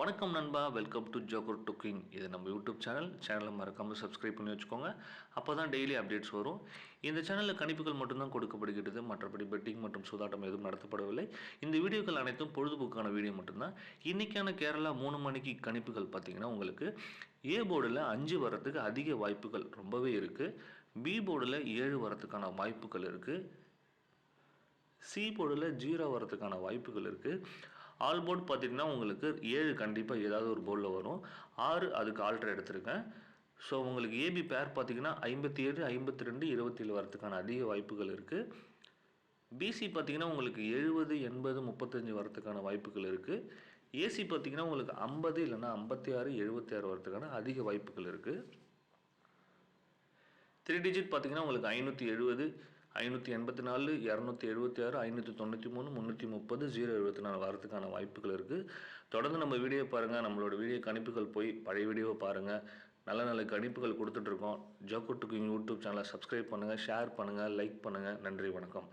வணக்கம் நண்பா welcome to joker டுக்கிங் இது நம்ம யூடியூப் சேனல் சேனலை மறக்காமல் சப்ஸ்கிரைப் பண்ணி வச்சுக்கோங்க. அப்போ தான் டெய்லி அப்டேட்ஸ் வரும். இந்த சேனலில் கணிப்புகள் மட்டும்தான் கொடுக்கப்படுகிறது. மற்றபடி பெட்டிங் மற்றும் சூதாட்டம் எதுவும் நடத்தப்படவில்லை. இந்த வீடியோக்கள் அனைத்தும் பொழுதுபோக்கான வீடியோ மட்டும்தான். இன்றைக்கான கேரளா மூணு மணிக்கு கணிப்புகள் பார்த்திங்கன்னா உங்களுக்கு ஏ போர்டில் அஞ்சு வரத்துக்கு அதிக வாய்ப்புகள் ரொம்பவே இருக்குது பி போர்டில் ஏழு வரத்துக்கான வாய்ப்புகள் இருக்குது சி போர்டில் ஜீரோ வரதுக்கான வாய்ப்புகள் இருக்குது ஆல் போர்டு பார்த்தீங்கன்னா உங்களுக்கு ஏழு கண்டிப்பாக ஏதாவது ஒரு போர்டில் வரும். ஆறு அதுக்கு ஆல்ட்ரு எடுத்திருக்கேன். ஸோ உங்களுக்கு ஏபி பேர் பார்த்தீங்கன்னா ஐம்பத்தி ஏழு ஐம்பத்தி ரெண்டு இருபத்தேழு வரதுக்கான அதிக வாய்ப்புகள் இருக்குது பிசி பார்த்தீங்கன்னா உங்களுக்கு எழுபது எண்பது முப்பத்தஞ்சு வரதுக்கான வாய்ப்புகள் இருக்குது ஏசி பார்த்தீங்கன்னா உங்களுக்கு ஐம்பது இல்லைன்னா ஐம்பத்தி ஆறு எழுபத்தி ஆறு வரதுக்கான அதிக வாய்ப்புகள் இருக்குது த்ரீ டிஜிட் பார்த்தீங்கன்னா உங்களுக்கு ஐநூற்றி எழுபது ஐநூற்றி எண்பத்தி நாலு இரநூத்தி எழுபத்தி ஆறு ஐநூற்றி தொண்ணூற்றி மூணு முந்நூற்றி முப்பது ஜீரோ எழுபத்தி நாலு வரதுக்கான வாய்ப்புகள் இருக்குது தொடர்ந்து நம்ம வீடியோ பாருங்கள் நம்மளோட வீடியோ கணிப்புகள் போய் பழைய வீடியோவை பாருங்கள் நல்ல நல்ல கணிப்புகள் கொடுத்துட்ருக்கோம் ஜோக்கோ டுக்கிங் யூடியூப் சேனலை சப்ஸ்கிரைப் பண்ணுங்கள் ஷேர் பண்ணுங்கள் லைக் பண்ணுங்கள் நன்றி வணக்கம்.